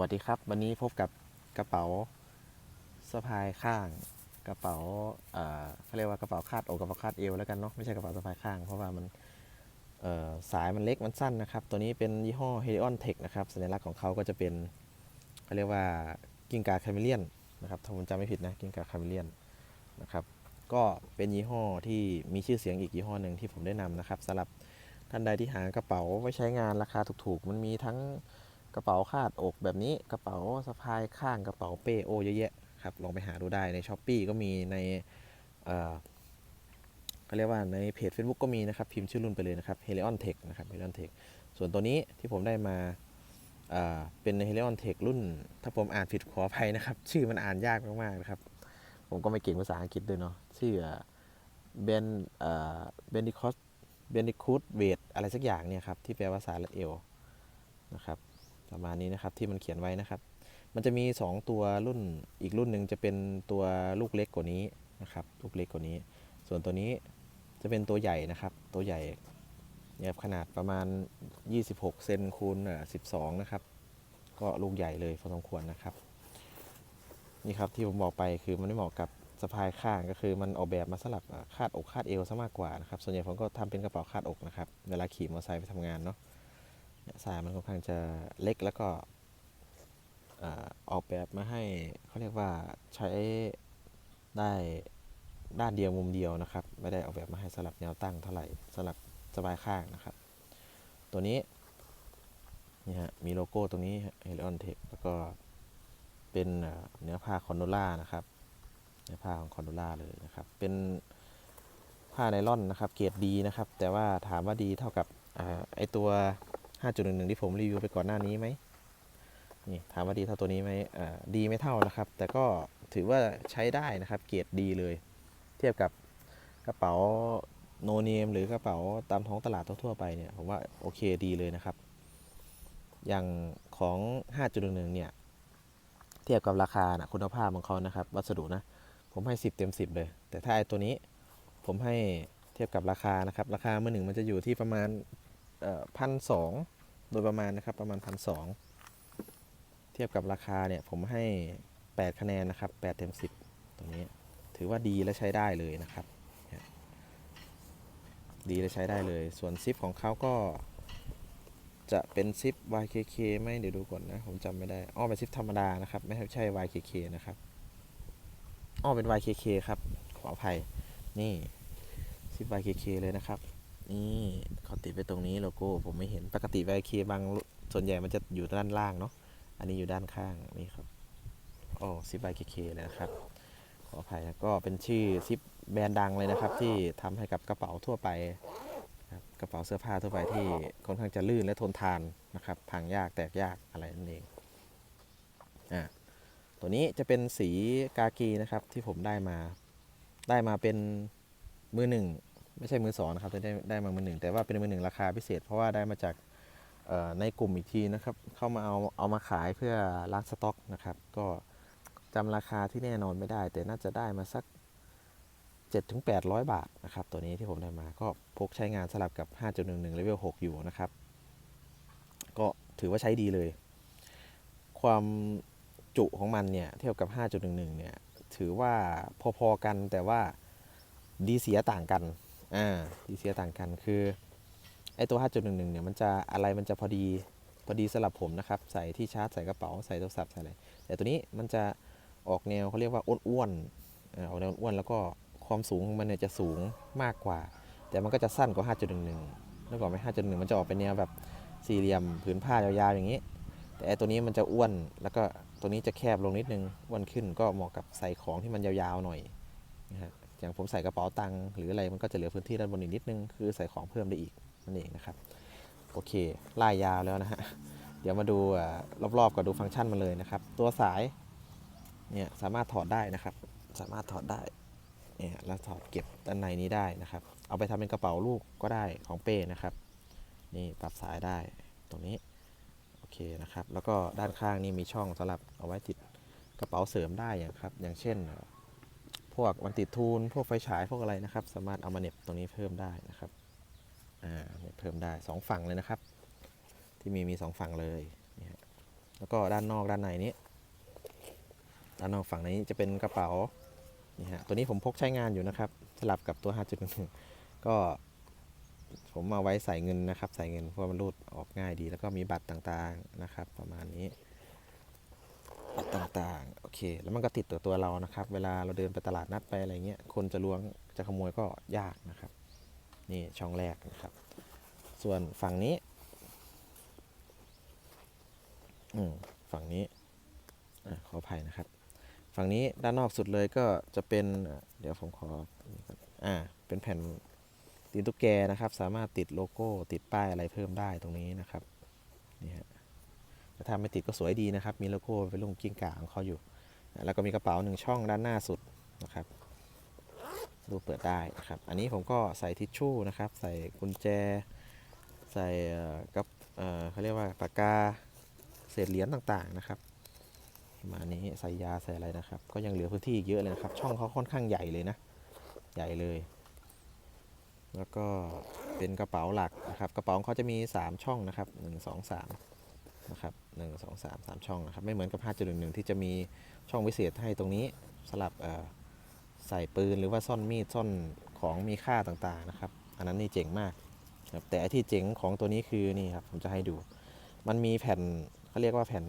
วัสดีครับ วันนี้พบกับกระเป๋าสะพายข้าง กระเป๋าเอ่อเขาเรียกว่ากระเป๋าคาดอกกระเป๋าคาดเอวแล้วกันเนาะไม่ใช่กระเป๋าสะพายข้าง เพราะว่ามันเอ่อสายมันเล็กมันสั้นนะครับ ตัวนี้เป็นยี่ห้อ Helion Tech นะครับสัญลักษณ์ของเขาก็จะเป็นเขาเรียกว่ากิ้งก่าคาเมเลียนนะครับถ้าผมจำไม่ผิดนะกิ้งก่าคาเมเลียนนะครับก็เป็นยี่ห้อที่มีชื่อเสียงอีกยี่ห้อหนึ่งที่ผมได้นำนะครับสำหรับท่านใดที่หากระเป๋าไว้ใช้งานราคาถูกๆ มันมีทั้ง กระเป๋าคาดอกแบบนี้กระเป๋าสะพายข้างกระเป๋าเป้โอเยอะแยะครับลองไปหาดูได้ในช้อปปีก็มีในเอ่อเขาเรียกว่าในเพจ Facebook ก็มีนะครับ พิมพ์ชื่อรุ่นไปเลยนะครับ Helion Tech นะครับ Helion Tech ส่วนตัวนี้ที่ผมได้มาเอ่อเป็น Helion Tech รุ่น ถ้าผมอ่านผิดขออภัยนะครับ ชื่อมันอ่านยากมากๆนะครับ ผมก็ไม่เก่งภาษาอังกฤษด้วยเนาะชื่อเบนเอ่อเบนดิคอสเบนดิคูดเวทอะไรสักอย่างเนี่ยครับ ที่แปลว่าสารัดเอวนะครับ ประมาณนี้นะครับที่มันเขียนไว้นะครับ มันจะมี 2 ตัวรุ่นอีกรุ่นหนึ่งจะเป็นตัวลูกเล็กกว่านี้นะครับลูกเล็กกว่านี้ ส่วนตัวนี้จะเป็นตัวใหญ่นะครับ ตัวใหญ่เนี่ยขนาดประมาณ 26 เซนคูณ12 นะครับ ก็ลูกใหญ่เลยพอสมควรนะครับ นี่ครับที่ผมบอกไปคือมันไม่เหมาะกับสะพายข้างก็คือมันออกแบบมาสำหรับคาดอกคาดเอวซะมากกว่านะครับ ส่วนใหญ่ผมก็ทำเป็นกระเป๋าคาดอกนะครับ เวลาขี่มอเตอร์ไซค์ไปทำงานเนาะ สายมันค่อนข้างจะเล็กแล้วก็อออกแบบมาให้เขาเรียกว่าใช้ได้ด้านเดียวมุมเดียวนะครับ ไม่ได้ออกแบบมาให้สลับแนวตั้งเท่าไหร่สลับสบายข้างนะครับ ตัวนี้นี่ฮะมีโลโก้ตรงนี้เฮลิออนเทคแล้วก็เป็นเนื้อผ้าคอนโดล่านะครับเนื้อผ้าของคอนโดล่าเลยนะครับ เป็นผ้าไนล่อนนะครับ เกรดดีนะครับ แต่ว่าถามว่าดีเท่ากับอไอตัว 5.11 ที่ผมรีวิวไปก่อนหน้านี้ไหมนี่ถามว่าดีเท่าตัวนี้ไหมดีไม่เท่านะครับ แต่ก็ถือว่าใช้ได้นะครับ เกรดดีเลย เทียบกับกระเป๋าโนเนมหรือกระเป๋าตามท้องตลาดทั่วไปเนี่ยผมว่าโอเคดีเลยนะครับ อย่างของ 5.11 เนี่ย เทียบกับราคานะคุณภาพของเขานะครับ วัสดุนะ ผมให้ 10 เต็ม 10 เลย แต่ถ้าไอตัวนี้ผมให้เทียบกับราคานะครับ ราคาเมื่อหนึ่งมันจะอยู่ที่ประมาณ พันสองโดยประมาณนะครับประมาณพันสองเทียบกับราคาเนี่ยผมให้ 8 คะแนนนะครับ8เต็ม 10 ตรงนี้ ถือว่าดีและใช้ได้เลยนะครับ ดีและใช้ได้เลย ส่วนซิปของเขาก็จะเป็นซิป YKK ไหมเดี๋ยวดูก่อนนะ ผมจำไม่ได้อ้อเป็นซิปธรรมดานะครับ ไม่ใช่ YKK นะครับอ้อเป็น YKK ครับ ขออภัย นี่ซิป YKK เลยนะครับ นี่เขาติดไว้ตรงนี้โลโก้ผมไม่เห็นปกติ YK บางส่วนใหญ่มันจะอยู่ด้านล่างเนาะอันนี้อยู่ด้านข้างนี่ครับโอ้ซิป YKK เลยนะครับ ขออภัยนะก็เป็นชื่อซิปแบรนด์ดังเลยนะครับ ที่ทำให้กับกระเป๋าทั่วไปครับกระเป๋าเสื้อผ้าทั่วไปที่ค่อนข้างจะลื่นและทนทานนะครับพังยากแตกยากอะไรนั่นเองอ่าตัวนี้จะเป็นสีกากีนะครับที่ผมได้มาได้มาเป็นมือหนึ่ง ไม่ใช่มือสองนะครับแต่ได้ได้มามือหนึ่งแต่ว่าเป็นมือหนึ่งราคาพิเศษ เพราะว่าได้มาจากในกลุ่มอีกทีนะครับเข้ามาเอาเอามาขายเพื่อล้างสต็อกนะครับ ก็จำราคาที่แน่นอนไม่ได้ แต่น่าจะได้มาสัก 7-800 บาทนะครับ ตัวนี้ที่ผมได้มาก็พกใช้งานสลับกับ 5.11 level 6 อยู่นะครับ ก็ถือว่าใช้ดีเลย ความจุของมันเนี่ยเทียบกับ 5.11 เนี่ยถือว่าพอๆกันแต่ว่าดีเสียต่างกัน อ่าดีเสียต่างกันคือไอตัว 5.11 เนี่ยมันจะอะไรมันจะพอดีพอดีสำหรับผมนะครับ ใส่ที่ชาร์จใส่กระเป๋าใส่โทรศัพท์ใส่อะไรแต่ตัวนี้มันจะออกแนวเขาเรียกว่าอ้วนๆอออกแนวอ้วนแล้วก็ความสูงของมันเนี่ยจะสูงมากกว่า แต่มันก็จะสั้นกว่า 5.11นึกออกไหม5.11มันจะออกเป็นแนวแบบสี่เหลี่ยมผืนผ้ายาวๆอย่างนี้ แต่ไอตัวนี้มันจะอ้วนแล้วก็ตัวนี้จะแคบลงนิดนึงอ้วนขึ้นก็เหมาะกับใส่ของที่มันยาวๆหน่อยนะฮะ อย่างผมใส่กระเป๋าตังค์หรืออะไรมันก็จะเหลือพื้นที่ด้านบนอีกนิดนึง คือใส่ของเพิ่มได้อีกนั่นเองนะครับโอเคไล่ยาวแล้วนะฮะเดี๋ยวมาดูรอบๆกับดูฟังก์ชันมันเลยนะครับ ตัวสายเนี่ยสามารถถอดได้นะครับ สามารถถอดได้เนี่ยแล้วถอดเก็บด้านในนี้ได้นะครับ เอาไปทำเป็นกระเป๋าลูกก็ได้ของเป้นะครับ นี่ปรับสายได้ตรงนี้โอเคนะครับ แล้วก็ด้านข้างนี่มีช่องสำหรับเอาไว้ติดกระเป๋าเสริมได้อย่างครับ อย่างเช่น พวกวันติดทูลพวกไฟฉายพวกอะไรนะครับ สามารถเอามาเน็บตรงนี้เพิ่มได้นะครับอ่าเน็บเพิ่มได้สองฝั่งเลยนะครับ ที่มีมีสองฝั่งเลยนี่ฮะแล้วก็ด้านนอกด้านในนี้ด้านนอกฝั่งนี้จะเป็นกระเป๋านี่ฮะตัวนี้ผมพกใช้งานอยู่นะครับ สลับกับตัว 5.1 ก็ผมมาไว้ใส่เงินนะครับ ใส่เงินเพราะมันรูดออกง่ายดี แล้วก็มีบัตรต่างๆนะครับ ประมาณนี้ ต่างๆ โอเค แล้วมันก็ติดตัวตัวเรานะครับ เวลาเราเดินไปตลาดนัดไปอะไรเงี้ย คนจะล้วงจะขโมยก็ยากนะครับ นี่ช่องแรกนะครับ ส่วนฝั่งนี้ อืม ฝั่งนี้อขออภัยนะครับ ฝั่งนี้ด้านนอกสุดเลยก็จะเป็น เดี๋ยวผมขอ อ่า เป็นแผ่นตีนตุ๊กแกนะครับ สามารถติดโลโก้ ติดป้ายอะไรเพิ่มได้ตรงนี้นะครับ นี่ฮะ ถ้าไม่ติดก็สวยดีนะครับ มีโลโก้เป็นลุงกิ้งก่าของเขาอยู่ แล้วก็มีกระเป๋าหนึ่งช่องด้านหน้าสุดนะครับดูเปิดได้นะครับ อันนี้ผมก็ใส่ทิชชู่นะครับ ใส่กุญแจ ใส่เอ่อกับเเขาเรียกว่าปากกา เศษเหรียญต่างๆนะครับมานี้ใส่ยาใส่อะไรนะครับ ก็ยังเหลือพื้นที่อีกเยอะเลยนะครับ ช่องเขาค่อนข้างใหญ่เลยนะ ใหญ่เลย แล้วก็เป็นกระเป๋าหลักนะครับ กระเป๋าเขาจะมี 3 ช่องนะครับ 1 2 3 นะครับ1 2 3 3ช่องนะครับ ไม่เหมือนกับ 5.11 ที่จะมีช่องพิเศษให้ตรงนี้สลับใส่ปืนหรือว่าซ่อนมีดซ่อนของมีค่าต่างๆนะครับ อันนั้นนี่เจ๋งมากครับแต่ที่เจ๋งของตัวนี้คือนี่ครับผมจะให้ดู มันมีแผ่นเขาเรียกว่าแผ่น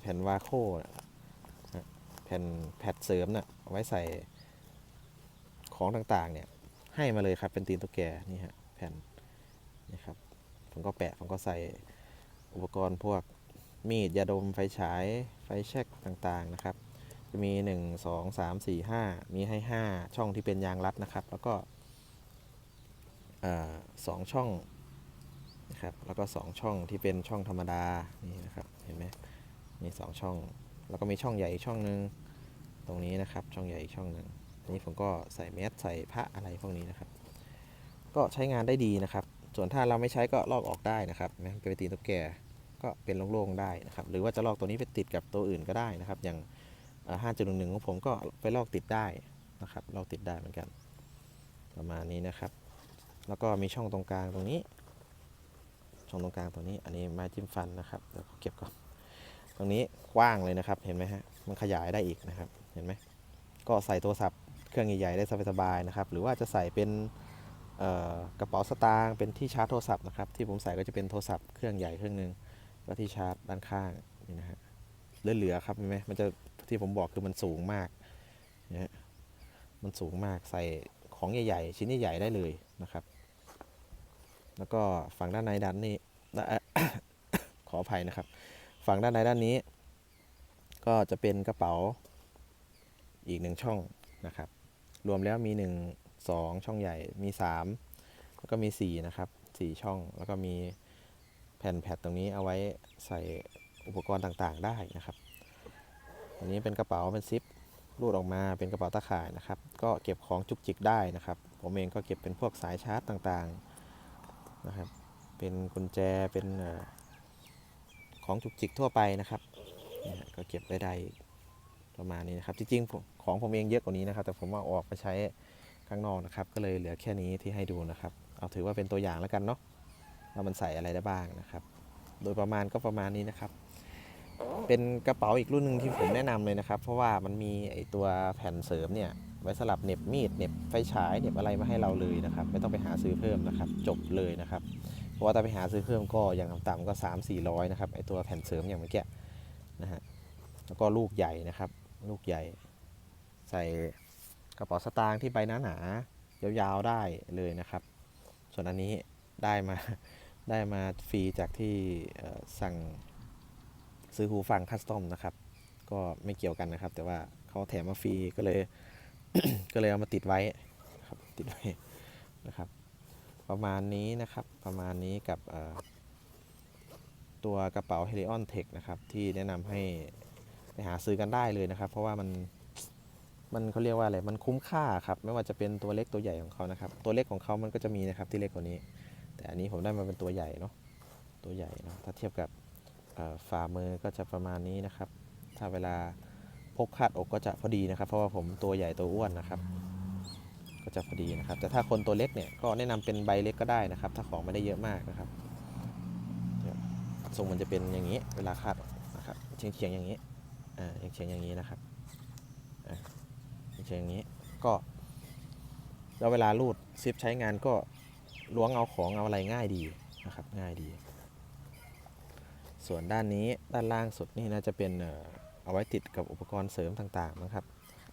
แผ่นวาโคนะแผ่นแพดเสริมน่ะไว้ใส่ของต่างๆเนี่ยให้มาเลยครับเป็นตีนตุ๊กแกนี่ฮะแผ่นนี่ครับผมก็แปะผมก็ใส่ อุปกรณ์พวกมีดยาดมไฟฉาย ไฟแช็กต่างๆนะครับ จะมี 1 2 3 4 5 มีให้ 5 ช่องที่เป็นยางรัดนะครับ แล้วก็สองช่องนะครับแล้วก็ 2 ช่องที่เป็นช่องธรรมดานี่นะครับเห็นไหมมี 2 ช่อง แล้วก็มีช่องใหญ่อีกช่องหนึ่งตรงนี้นะครับช่องใหญ่อีกช่องหนึ่งอันนี้ผมก็ใส่แมสใส่พระอะไรพวกนี้นะครับ ก็ใช้งานได้ดีนะครับ ส่วนถ้าเราไม่ใช้ก็ลอกออกได้นะครับแม้ไปตีนตุ๊กแกก็เป็นโล่งๆได้นะครับ หรือว่าจะลอกตัวนี้ไปติดกับตัวอื่นก็ได้นะครับ อย่างห้าจุดหนึ่งหนึ่งของผมก็ไปลอกติดได้นะครับ ลอกติดได้เหมือนกัน ประมาณนี้นะครับ แล้วก็มีช่องตรงกลางตรงนี้ ช่องตรงกลางตรงนี้ อันนี้ไม้จิ้มฟันนะครับเดี๋ยวเก็บก่อนตรงนี้กว้างเลยนะครับ เห็นไหมฮะ มันขยายได้อีกนะครับ เห็นไหม ก็ใส่โทรศัพท์เครื่องใหญ่ๆได้สบายๆนะครับ หรือว่าจะใส่เป็น กระเป๋าสตางค์เป็นที่ชาร์จโทรศัพท์นะครับ ที่ผมใส่ก็จะเป็นโทรศัพท์เครื่องใหญ่เครื่องหนึ่งแล้วที่ชาร์จด้านข้างนี่นะฮะเหลือๆครับเห็นไหมมันจะที่ผมบอกคือมันสูงมากนะฮะมันสูงมากใส่ของใหญ่ๆ ชิ้นใหญ่ๆได้เลยนะครับ แล้วก็ฝั่งด้านในด้านนี้ขออภัยนะครับ ฝั่งด้านในด้านนี้ ก็จะเป็นกระเป๋าอีกหนึ่งช่องนะครับ รวมแล้วมี1 2 ช่องใหญ่มี 3 แล้วก็มี 4 นะครับ 4 ช่องแล้วก็มีแผ่นแพดตรงนี้เอาไว้ใส่อุปกรณ์ต่างๆได้นะครับ อันนี้เป็นกระเป๋าเป็นซิปรูดออกมาเป็นกระเป๋าตะข่ายนะครับ ก็เก็บของจุกจิกได้นะครับ ผมเองก็เก็บเป็นพวกสายชาร์จต่างๆนะครับ เป็นกุญแจเป็นของจุกจิกทั่วไปนะครับก็เก็บไว้ได้ประมาณนี้นะครับ จริงๆของผมเองเยอะกว่านี้นะครับ แต่ผมเอาออกไปใช้ ข้างนอกนะครับ ก็เลยเหลือแค่นี้ที่ให้ดูนะครับ เอาถือว่าเป็นตัวอย่างแล้วกันเนาะว่ามันใส่อะไรได้บ้างนะครับ โดยประมาณก็ประมาณนี้นะครับ เป็นกระเป๋าอีกรุ่นหนึ่งที่ผมแนะนำเลยนะครับ เพราะว่ามันมีไอตัวแผ่นเสริมเนี่ยไว้สลับเน็บมีดเน็บไฟฉายเน็บอะไรมาให้เราเลยนะครับ ไม่ต้องไปหาซื้อเพิ่มนะครับ จบเลยนะครับเพราะว่าถ้าไปหาซื้อเพิ่มก็อย่างต่ำๆก็ 3 4 0 0นะครับไอตัวแผ่นเสริมอย่างเมื่อกี้นะฮะแล้วก็ลูกใหญ่นะครับ ลูกใหญ่ใส่ กระเป๋าสตางค์ที่ใบหนาหนายาวๆได้เลยนะครับ ส่วนอันนี้ได้มาได้มาฟรีจากที่สั่งซื้อหูฟังคัสตอมนะครับ ก็ไม่เกี่ยวกันนะครับ แต่ว่าเขาแถมมาฟรีก็เลย ก็เลยเอามาติดไว้ครับติดไว้นะครับ ประมาณนี้นะครับประมาณนี้กับตัวกระเป๋า Helion Tech นะครับ ที่แนะนำให้ไปหาซื้อกันได้เลยนะครับ เพราะว่ามัน มันเขาเรียกว่าอะไร มันคุ้มค่าครับ ไม่ว่าจะเป็นตัวเล็กตัวใหญ่ของเขานะครับ ตัวเล็กของเขามันก็จะมีนะครับที่เล็กกว่านี้ แต่อันนี้ผมได้มาเป็นตัวใหญ่เนาะ ตัวใหญ่เนาะ ถ้าเทียบกับฝ่ามือก็จะประมาณนี้นะครับ ถ้าเวลาพกคาดอกก็จะพอดีนะครับ เพราะว่าผมตัวใหญ่ตัวอ้วนนะครับ ก็จะพอดีนะครับ แต่ถ้าคนตัวเล็กเนี่ยก็แนะนำเป็นใบเล็กก็ได้นะครับ ถ้าของไม่ได้เยอะมากนะครับทรงมันจะเป็นอย่างนี้ เวลาคาดนะครับ เฉียงๆอย่างนี้ อ่า เฉียงๆอย่างนี้นะครับ อ่า อย่างนี้ก็แล้วเวลารูดซิปใช้งานก็ล้วงเอาของเอาอะไรง่ายดีนะครับง่ายดี ส่วนด้านนี้ด้านล่างสุดนี่น่าจะเป็นเอาไว้ติดกับอุปกรณ์เสริมต่างๆนะครับ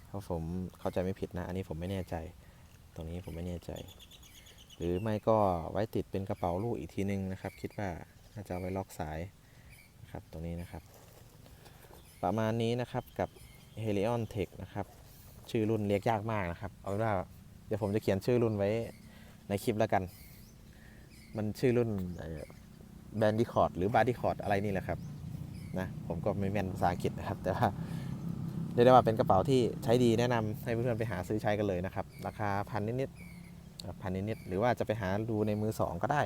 ถ้าผมเข้าใจไม่ผิดนะ อันนี้ผมไม่แน่ใจ ตรงนี้ผมไม่แน่ใจ หรือไม่ก็ไว้ติดเป็นกระเป๋าลูกอีกทีนึงนะครับ คิดว่าน่าจะเอาไว้ล็อกสายนะครับตรงนี้นะครับ ประมาณนี้นะครับกับ Helion Tech นะครับ ชื่อรุ่นเรียกยากมากนะครับ เอาเป็นว่าเดี๋ยวผมจะเขียนชื่อรุ่นไว้ในคลิปแล้วกัน มันชื่อรุ่นแบนดิคอร์ดหรือบาร์ดิคอร์ดอะไรนี่แหละครับนะผมก็ไม่แม่นภาษาอังกฤษนะครับ แต่ว่าเรียกได้ว่าเป็นกระเป๋าที่ใช้ดีแนะนำให้เพื่อนๆไปหาซื้อใช้กันเลยนะครับ ราคาพันนิดๆพันนิดๆหรือว่าจะไปหาดูในมือสองก็ได้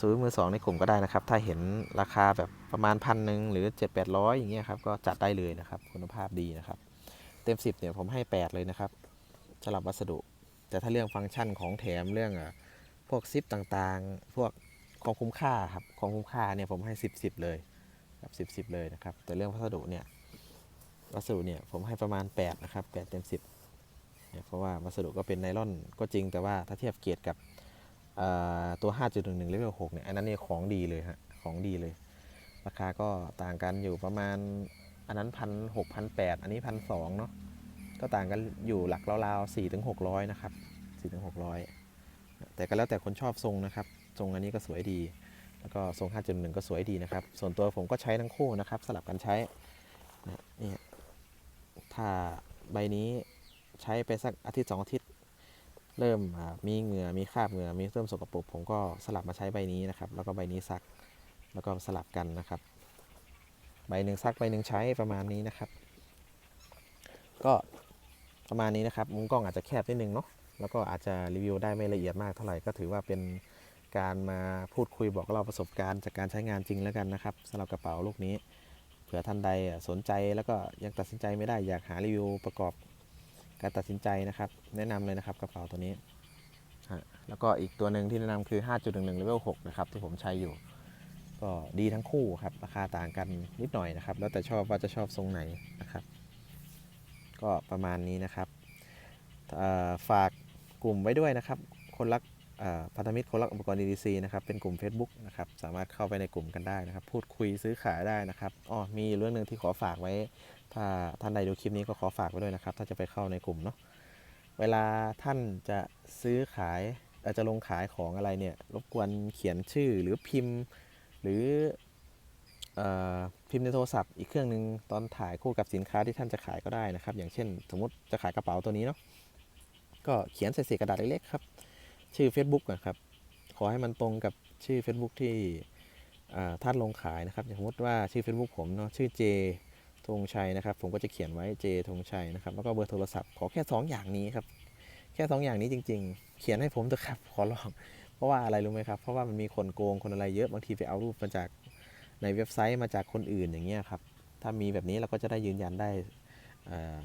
ซื้อมือสองในกลุ่มก็ได้นะครับ ถ้าเห็นราคาแบบประมาณพันหนึ่งหรือ 7 8 0 0 อย่างเงี้ยครับก็จัดได้เลยนะครับ คุณภาพดีนะครับ ต็ม 10เนี่ยผมให้ 8 เลยนะครับสำหรับวัสดุ แต่ถ้าเรื่องฟังก์ชันของแถมเรื่องอพวกซิปต่างๆ พวกของคุ้มค่าครับของคุ้มค่าเนี่ยผมให้ 10 10 เลยครับ 10 10 เลยนะครับ แต่เรื่องวัสดุเนี่ยวัสดุเนี่ยผมให้ประมาณ 8 นะครับ 8 เต็ม 10เนี่ยเพราะว่าวัสดุก็เป็นไนลอนก็จริงแต่ว่าถ้าเทียบเกรดกับอ่าตัว 5.11 level 6เนี่ยอันนั้นเนี่ยของดีเลยฮะของดีเลย ราคาก็ต่างกันอยู่ประมาณ อันนั้นพันหกพันแปดอันนี้พันสองเนาะก็ต่างกันอยู่หลักราวๆ4ถึง600นะครับ4ถึง600แต่ก็แล้วแต่คนชอบทรงนะครับ ทรงอันนี้ก็สวยดี แล้วก็ทรง 5.1 ก็สวยดีนะครับ ส่วนตัวผมก็ใช้ทั้งคู่นะครับ สลับกันใช้นี่ถ้าใบนี้ใช้ไปสักอาทิตย์สองอาทิตย์ เริ่มมีเหงื่อมีคราบเหงื่อมีเริ่มสกปรกผมก็สลับมาใช้ใบนี้นะครับ แล้วก็ใบนี้ซัก แล้วก็สลับกันนะครับ ใบหนึ่งซักใบหนึ่งใช้ประมาณนี้นะครับ ก็ประมาณนี้นะครับ มุมกล้องอาจจะแคบนิดนึงเนาะแล้วก็อาจจะรีวิวได้ไม่ละเอียดมากเท่าไหร่ก็ถือว่าเป็นการมาพูดคุยบอกเล่าประสบการณ์จากการใช้งานจริงแล้วกันนะครับสำหรับกระเป๋าลูกนี้ เผื่อท่านใดสนใจแล้วก็ยังตัดสินใจไม่ได้อยากหารีวิวประกอบการตัดสินใจนะครับ แนะนำเลยนะครับกระเป๋าตัวนี้ฮะแล้วก็อีกตัวหนึ่งที่แนะนำคือ 5.11 level 6 นะครับ ที่ผมใช้อยู่ ก็ดีทั้งคู่ครับ ราคาต่างกันนิดหน่อยนะครับ แล้วแต่ชอบว่าจะชอบทรงไหนนะครับ ก็ประมาณนี้นะครับฝากกลุ่มไว้ด้วยนะครับ คนรักพันธมิตรคนรักอุปกรณ์ EDC นะครับ เป็นกลุ่ม Facebook นะครับ สามารถเข้าไปในกลุ่มกันได้นะครับ พูดคุยซื้อขายได้นะครับ อ๋อ มีเรื่องหนึ่งที่ขอฝากไว้ ถ้าท่านใดดูคลิปนี้ก็ขอฝากไว้ด้วยนะครับ ถ้าจะไปเข้าในกลุ่มเนาะ เวลาท่านจะซื้อขายอ่อจะลงขายของอะไรเนี่ย รบกวนเขียนชื่อหรือพิมพ์ หรืออพิมพ์ในโทรศัพท์อีกเครื่องหนึ่งตอนถ่ายคู่กับสินค้าที่ท่านจะขายก็ได้นะครับ อย่างเช่น สมมติจะขายกระเป๋าตัวนี้เนาะก็เขียนใส่เศษกระดาษเล็กๆครับ ชื่อ Facebook นะครับ ขอให้มันตรงกับชื่อ Facebook ที่ท่านลงขายนะครับสมมติว่าชื่อ Facebook ผมเนาะชื่อเจธงชัยนะครับ ผมก็จะเขียนไว้เจธงชัยนะครับ แล้วก็เบอร์โทรศัพท์ขอแค่ 2 อย่างนี้ครับ แค่ 2 อย่างนี้จริง ๆ เขียนให้ผมเถอะครับ ขอร้อง เพราะว่าอะไรรู้ไหมครับ เพราะว่ามันมีคนโกงคนอะไรเยอะบางทีไปเอารูปมาจากในเว็บไซต์มาจากคนอื่นอย่างเงี้ยครับ ถ้ามีแบบนี้เราก็จะได้ยืนยันได้เอ่อ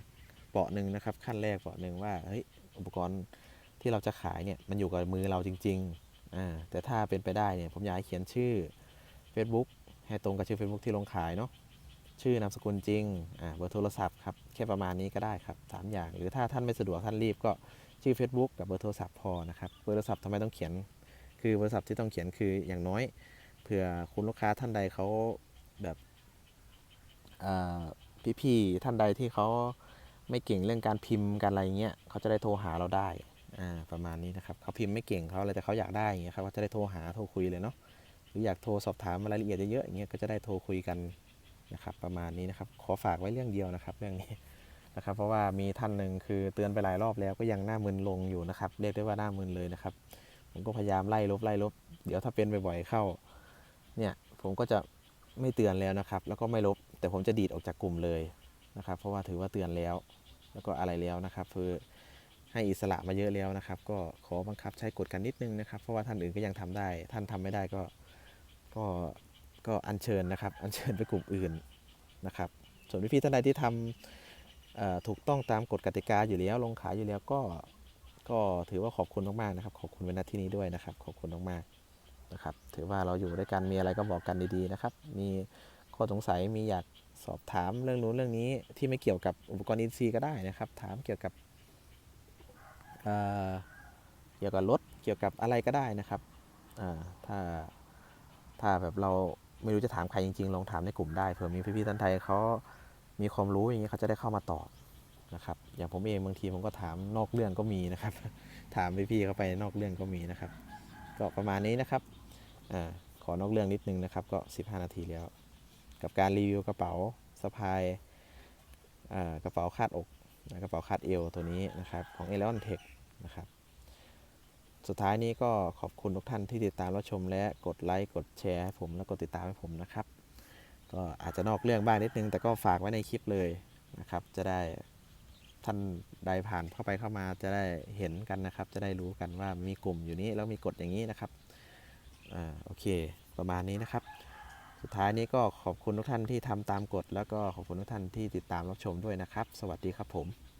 เปาะหนึ่งนะครับ ขั้นแรกเปาะหนึ่งว่าเฮ้ยอุปกรณ์ที่เราจะขายเนี่ยมันอยู่กับมือเราจริงๆอ่าแต่ถ้าเป็นไปได้เนี่ยผมอยากให้เขียนชื่อ Facebook ให้ตรงกับชื่อ Facebook ที่ลงขายเนาะชื่อนามสกุลจริงอ่าเบอร์โทรศัพท์ครับแค่ประมาณนี้ก็ได้ครับสามอย่าง หรือถ้าท่านไม่สะดวกท่านรีบก็ชื่อ Facebook กับเบอร์โทรศัพท์พอนะครับเบอร์โทรศัพท์ทำไมต้องเขียน คือบร์โทรศัพท์ที่ต้องเขียนคืออย่างน้อย เผื่อคุณลูกค้าท่านใดเขาแบบพี่ๆท่านใดที่เขาไม่เก่งเรื่องการพิมพ์การอะไรเงี้ยเขาจะได้โทรหาเราได้ประมาณนี้นะครับเขาพิมพ์ไม่เก่งเขาอะไรแต่เขาอยากได้อย่างเงี้ยครับเขาจะได้โทรหาโทรคุยเลยเนาะหรืออยากโทรสอบถามรายละเอียดเยอะๆอย่างเงี้ยก็จะได้โทรคุยกันนะครับประมาณนี้นะครับขอฝากไว้เรื่องเดียวนะครับ เรื่องนี้นะครับเพราะว่ามีท่านหนึ่งคือเตือนไปหลายรอบแล้วก็ยังหน้ามึนลงอยู่นะครับ เรียกได้ว่าหน้ามึนเลยนะครับ ผมก็พยายามไล่ลบไล่ลบ เดี๋ยวถ้าเป็นบ่อยๆเข้า เนี่ยผมก็จะไม่เตือนแล้วนะครับ แล้วก็ไม่ลบ แต่ผมจะดีดออกจากกลุ่มเลยนะครับ เพราะว่าถือว่าเตือนแล้ว แล้วก็อะไรแล้วนะครับ คือให้อิสระมาเยอะแล้วนะครับ ก็ขอบังคับใช้กฎกันนิดนึงนะครับ เพราะว่าท่านอื่นก็ยังทำได้ ท่านทำไม่ได้ก็ ก็ก็อัญเชิญนะครับ อัญเชิญไปกลุ่มอื่นนะครับ ส่วนพี่ๆท่านใดที่ทำถูกต้องตามกฎกติกาอยู่แล้ว ลงขายอยู่แล้วก็ ก็ถือว่าขอบคุณมากๆนะครับ ขอบคุณไว้ณที่นี้ด้วยนะครับ ขอบคุณมากๆนะครับ ถือว่าเราอยู่ด้วยกันมีอะไรก็บอกกันดีๆนะครับ มีข้อสงสัยมีอยากสอบถามเรื่องนู้นเรื่องนี้ที่ไม่เกี่ยวกับอุปกรณ์อินซีก็ได้นะครับ ถามเกี่ยวกับเอ่อเกี่ยวกับรถเกี่ยวกับอะไรก็ได้นะครับอ่าถ้าถ้าแบบเราไม่รู้จะถามใครจริงๆ ลองถามในกลุ่มได้เผื่อมีพี่ๆท่านไทยเขามีความรู้อย่างนี้เขาจะได้เข้ามาตอบ นะครับ อย่างผมเองบางทีผมก็ถามนอกเรื่องก็มีนะครับ ถามพี่ๆเขาไปนอกเรื่องก็มีนะครับ ก็ประมาณนี้นะครับอาขอนอกเรื่องนิดนึงนะครับ ก็ 15 นาทีแล้ว กับการรีวิวกระเป๋าสะพายอ่ากระเป๋าคาดอกกระเป๋าคาดเอวตัวนี้นะครับของ e l e o n Tech นะครับสุดท้ายนี้ก็ขอบคุณทุกท่านที่ติดตามรับชมและกดไลค์กดแชร์ให้ผมและกดติดตามให้ผมนะครับ ก็อาจจะนอกเรื่องบ้างนิดนึง แต่ก็ฝากไว้ในคลิปเลยนะครับ จะได้ ท่านใดผ่านเข้าไปเข้ามาจะได้เห็นกันนะครับ จะได้รู้กันว่ามีกลุ่มอยู่นี้แล้วมีกฎอย่างนี้นะครับอ่าโอเค ประมาณนี้นะครับ สุดท้ายนี้ก็ขอบคุณทุกท่านที่ทำตามกฎ แล้วก็ขอบคุณทุกท่านที่ติดตามรับชมด้วยนะครับ สวัสดีครับผม